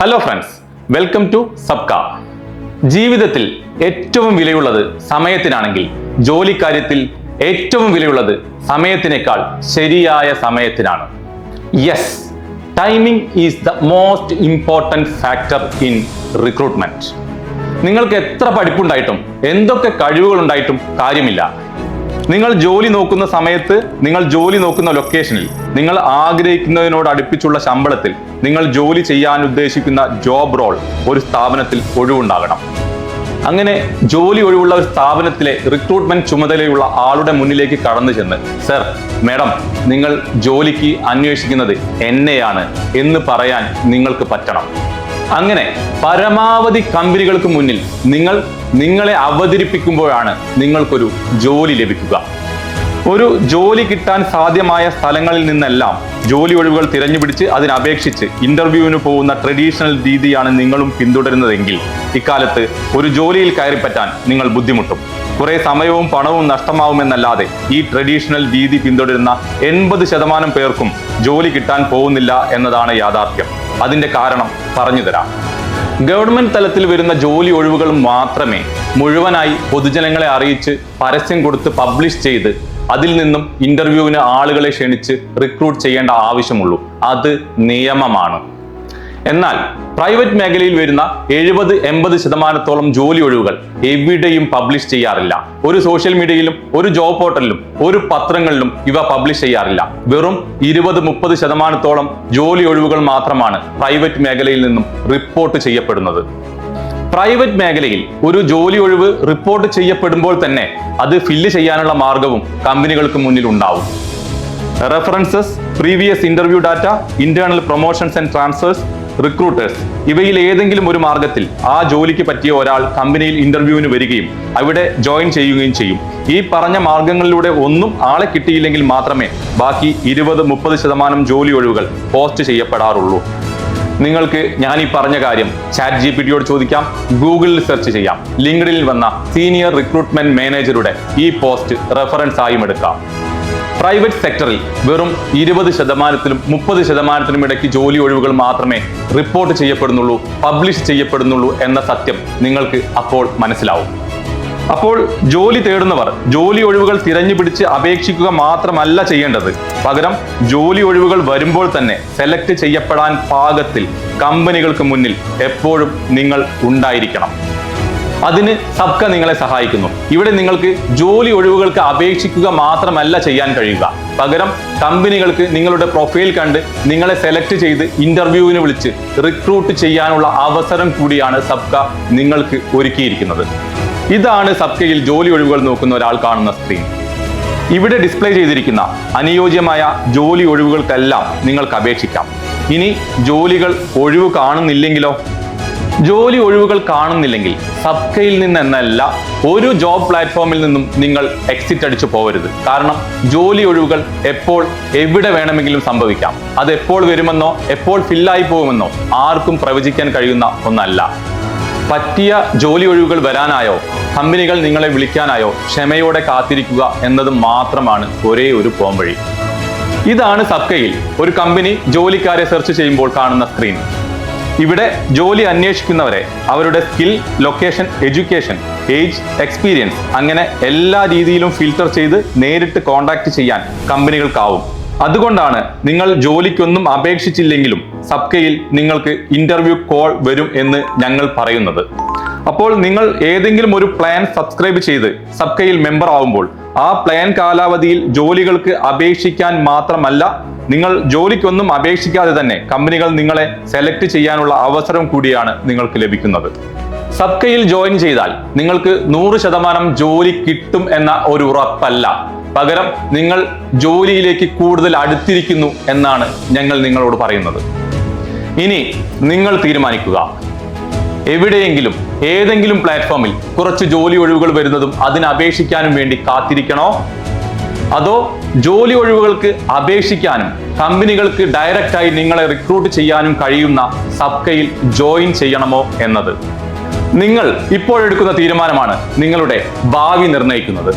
Hello friends welcome to സബ്ക ജീവിതത്തിൽ ഏറ്റവും വിലയുള്ളത് സമയത്തിനാണെങ്കിൽ ജോലിക്കാര്യത്തിൽ ഏറ്റവും വിലയുള്ളത് സമയത്തിനേക്കാൾ ശരിയായ സമയത്തിനാണ്. Yes timing is the most important factor in recruitment നിങ്ങൾക്ക് എത്ര പഠിപ്പുണ്ടായിട്ടും എന്തൊക്കെ കഴിവുകൾ ഉണ്ടായിട്ടും കാര്യമില്ല. നിങ്ങൾ ജോലി നോക്കുന്ന സമയത്ത് നിങ്ങൾ ജോലി നോക്കുന്ന ലൊക്കേഷനിൽ നിങ്ങൾ ആഗ്രഹിക്കുന്നതിനോട് അടുപ്പിച്ചുള്ള ശമ്പളത്തിൽ നിങ്ങൾ ജോലി ചെയ്യാൻ ഉദ്ദേശിക്കുന്ന ജോബ് റോൾ ഒരു സ്ഥാപനത്തിൽ ഒഴിവുണ്ടാകണം. അങ്ങനെ ജോലി ഒഴിവുള്ള ഒരു സ്ഥാപനത്തിലെ റിക്രൂട്ട്മെന്റ് ചുമതലയുള്ള ആളുടെ മുന്നിലേക്ക് കടന്നു ചെന്ന് സർ മേഡം നിങ്ങൾ ജോലിക്ക് അന്വേഷിക്കുന്നത് എന്നെയാണ് എന്ന് പറയാൻ നിങ്ങൾക്ക് പറ്റണം. അങ്ങനെ പരമാവധി കമ്പനികൾക്ക് മുന്നിൽ നിങ്ങൾ നിങ്ങളെ അവതരിപ്പിക്കുമ്പോഴാണ് നിങ്ങൾക്കൊരു ജോലി ലഭിക്കുക. ഒരു ജോലി കിട്ടാൻ സാധ്യമായ സ്ഥലങ്ങളിൽ നിന്നെല്ലാം ജോലി ഒഴിവുകൾ തിരഞ്ഞുപിടിച്ച് അതിനപേക്ഷിച്ച് ഇന്റർവ്യൂവിന് പോകുന്ന ട്രഡീഷണൽ രീതിയാണ് നിങ്ങളും പിന്തുടരുന്നതെങ്കിൽ ഇക്കാലത്ത് ഒരു ജോലിയിൽ കയറിപ്പറ്റാൻ നിങ്ങൾ ബുദ്ധിമുട്ടും. കുറെ സമയവും പണവും നഷ്ടമാവുമെന്നല്ലാതെ ഈ ട്രഡീഷണൽ രീതി പിന്തുടരുന്ന എൺപത് ശതമാനം പേർക്കും ജോലി കിട്ടാൻ പോകുന്നില്ല എന്നതാണ് യാഥാർത്ഥ്യം. അതിന്റെ കാരണം പറഞ്ഞു തരാം. ഗവൺമെന്റ് തലത്തിൽ വരുന്ന ജോലി ഒഴിവുകൾ മാത്രമേ മുഴുവനായി പൊതുജനങ്ങളെ അറിയിച്ച് പരസ്യം കൊടുത്ത് പബ്ലിഷ് ചെയ്ത് അതിൽ നിന്നും ഇന്റർവ്യൂവിന് ആളുകളെ ക്ഷണിച്ച് റിക്രൂട്ട് ചെയ്യേണ്ട ആവശ്യമുള്ളൂ. അത് നിയമമാണ്. എന്നാൽ പ്രൈവറ്റ് മേഖലയിൽ വരുന്ന എഴുപത് എൺപത് ശതമാനത്തോളം ജോലി ഒഴിവുകൾ എവിടെയും പബ്ലിഷ് ചെയ്യാറില്ല. ഒരു സോഷ്യൽ മീഡിയയിലും ഒരു ജോബ് പോർട്ടലിലും ഒരു പത്രങ്ങളിലും ഇവ പബ്ലിഷ് ചെയ്യാറില്ല. വെറും ഇരുപത് മുപ്പത് ശതമാനത്തോളം ജോലി ഒഴിവുകൾ മാത്രമാണ് പ്രൈവറ്റ് മേഖലയിൽ നിന്നും റിപ്പോർട്ട് ചെയ്യപ്പെടുന്നത്. പ്രൈവറ്റ് മേഖലയിൽ ഒരു ജോലി ഒഴിവ് റിപ്പോർട്ട് ചെയ്യപ്പെടുമ്പോൾ തന്നെ അത് ഫില്ല് ചെയ്യാനുള്ള മാർഗവും കമ്പനികൾക്ക് മുന്നിൽ ഉണ്ടാവും. References previous interview data internal promotions and transfers recruiters ഇവയിൽ ഏതെങ്കിലും ഒരു മാർഗത്തിൽ ആ ജോലിക്ക് പറ്റിയ ഒരാൾ കമ്പനിയിൽ ഇന്റർവ്യൂവിന് വരികയും അവിടെ ജോയിൻ ചെയ്യുകയും ചെയ്യും. ഈ പറഞ്ഞ മാർഗങ്ങളിലൂടെ ഒന്നും ആളെ കിട്ടിയില്ലെങ്കിൽ മാത്രമേ ബാക്കി ഇരുപത് മുപ്പത് ശതമാനം ജോലി ഒഴിവുകൾ പോസ്റ്റ് ചെയ്യപ്പെടാറുള്ളൂ. നിങ്ങൾക്ക് ഞാൻ ഈ പറഞ്ഞ കാര്യം ചാറ്റ് ജി പി ടിയോട് ചോദിക്കാം ഗൂഗിളിൽ സെർച്ച് ചെയ്യാം. ലിങ്ക്ഡിനിൽ വന്ന സീനിയർ റിക്രൂട്ട്മെന്റ് മാനേജറുടെ ഈ പോസ്റ്റ് റെഫറൻസ് ആയും എടുക്കാം. പ്രൈവറ്റ് സെക്ടറിൽ വെറും ഇരുപത് ശതമാനത്തിലും മുപ്പത് ശതമാനത്തിനും ഇടയ്ക്ക് ജോലി ഒഴിവുകൾ മാത്രമേ റിപ്പോർട്ട് ചെയ്യപ്പെടുന്നുള്ളൂ പബ്ലിഷ് ചെയ്യപ്പെടുന്നുള്ളൂ എന്ന സത്യം നിങ്ങൾക്ക് അപ്പോൾ മനസ്സിലാവും. അപ്പോൾ ജോലി തേടുന്നവർ ജോലി ഒഴിവുകൾ തിരഞ്ഞു പിടിച്ച് അപേക്ഷിക്കുക മാത്രമല്ല ചെയ്യേണ്ടത്. പകരം ജോലി ഒഴിവുകൾ വരുമ്പോൾ തന്നെ സെലക്ട് ചെയ്യപ്പെടാൻ പാകത്തിൽ കമ്പനികൾക്ക് മുന്നിൽ എപ്പോഴും നിങ്ങൾ ഉണ്ടായിരിക്കണം. അതിന് സബ്ക നിങ്ങളെ സഹായിക്കുന്നു. ഇവിടെ നിങ്ങൾക്ക് ജോലി ഒഴിവുകൾക്ക് അപേക്ഷിക്കുക മാത്രമല്ല ചെയ്യാൻ കഴിയുക. പകരം കമ്പനികൾക്ക് നിങ്ങളുടെ പ്രൊഫൈൽ കണ്ട് നിങ്ങളെ സെലക്ട് ചെയ്ത് ഇന്റർവ്യൂവിന് വിളിച്ച് റിക്രൂട്ട് ചെയ്യാനുള്ള അവസരം കൂടിയാണ് സബ്ക നിങ്ങൾക്ക് ഒരുക്കിയിരിക്കുന്നത്. ഇതാണ് സബ്കയിൽ ജോലി ഒഴിവുകൾ നോക്കുന്ന ഒരാൾ കാണുന്ന സ്ക്രീൻ ഇവിടെ ഡിസ്പ്ലേ ചെയ്തിരിക്കുന്ന അനുയോജ്യമായ ജോലി ഒഴിവുകൾക്കെല്ലാം നിങ്ങൾക്ക് അപേക്ഷിക്കാം. ഇനി ജോലികൾ ഒഴിവ് കാണുന്നില്ലെങ്കിലോ ജോലി ഒഴിവുകൾ കാണുന്നില്ലെങ്കിൽ സബ്കയിൽ നിന്നെന്നല്ല ഒരു ജോബ് പ്ലാറ്റ്ഫോമിൽ നിന്നും നിങ്ങൾ എക്സിറ്റ് അടിച്ചു പോകരുത് കാരണം ജോലി ഒഴിവുകൾ എപ്പോൾ എവിടെ വേണമെങ്കിലും സംഭവിക്കാം. അത് എപ്പോൾ വരുമെന്നോ എപ്പോൾ ഫില്ലായി പോകുമെന്നോ ആർക്കും പ്രവചിക്കാൻ കഴിയുന്ന ഒന്നല്ല. പറ്റിയ ജോലി ഒഴിവുകൾ വരാനായോ കമ്പനികൾ നിങ്ങളെ വിളിക്കാനായോ ക്ഷമയോടെ കാത്തിരിക്കുക എന്നത് മാത്രമാണ് ഒരേ ഒരു പോംവഴി. ഇതാണ് സബ്കയിൽ. ഒരു കമ്പനി ജോലിക്കാരെ സെർച്ച് ചെയ്യുമ്പോൾ കാണുന്ന സ്ക്രീൻ ഇവിടെ ജോലി അന്വേഷിക്കുന്നവരെ അവരുടെ skill location education age experience അങ്ങനെ എല്ലാ രീതിയിലും ഫിൽട്ടർ ചെയ്ത് നേരിട്ട് കോൺടാക്ട് ചെയ്യാൻ കമ്പനികൾക്കാവും. അതുകൊണ്ടാണ് നിങ്ങൾ ജോലിക്കൊന്നും അപേക്ഷിച്ചില്ലെങ്കിലും സബ്കയിൽ നിങ്ങൾക്ക് ഇന്റർവ്യൂ കോൾ വരും എന്ന് ഞങ്ങൾ പറയുന്നത്. അപ്പോൾ നിങ്ങൾ ഏതെങ്കിലും ഒരു പ്ലാൻ സബ്സ്ക്രൈബ് ചെയ്ത് സബ്കയിൽ മെമ്പർ ആവുമ്പോൾ ആ പ്ലാൻ കാലാവധിയിൽ ജോലികൾക്ക് അപേക്ഷിക്കാൻ മാത്രമല്ല നിങ്ങൾ ജോലിക്കൊന്നും അപേക്ഷിക്കാതെ തന്നെ കമ്പനികൾ നിങ്ങളെ സെലക്ട് ചെയ്യാനുള്ള അവസരം കൂടിയാണ് നിങ്ങൾക്ക് ലഭിക്കുന്നത്. സബ്കയിൽ ജോയിൻ ചെയ്താൽ നിങ്ങൾക്ക് നൂറ് ശതമാനം ജോലി കിട്ടും എന്ന ഒരു ഉറപ്പല്ല. പകരം നിങ്ങൾ ജോലിയിലേക്ക് കൂടുതൽ അടുത്തിരിക്കുന്നു എന്നാണ് ഞങ്ങൾ നിങ്ങളോട് പറയുന്നത്. ഇനി നിങ്ങൾ തീരുമാനിക്കുക. എവിടെയെങ്കിലും ഏതെങ്കിലും പ്ലാറ്റ്ഫോമിൽ കുറച്ച് ജോലി ഒഴിവുകൾ വരുന്നതും അതിന് അപേക്ഷിക്കാനും വേണ്ടി കാത്തിരിക്കണോ? അതോ ജോലി ഒഴിവുകൾക്ക് അപേക്ഷിക്കാനും കമ്പനികൾക്ക് ഡയറക്റ്റായി നിങ്ങളെ റിക്രൂട്ട് ചെയ്യാനും കഴിയുന്ന സബ്കയിൽ ജോയിൻ ചെയ്യണമോ എന്നത്? നിങ്ങൾ ഇപ്പോഴെടുക്കുന്ന തീരുമാനമാണ് നിങ്ങളുടെ ഭാവി നിർണയിക്കുന്നത്.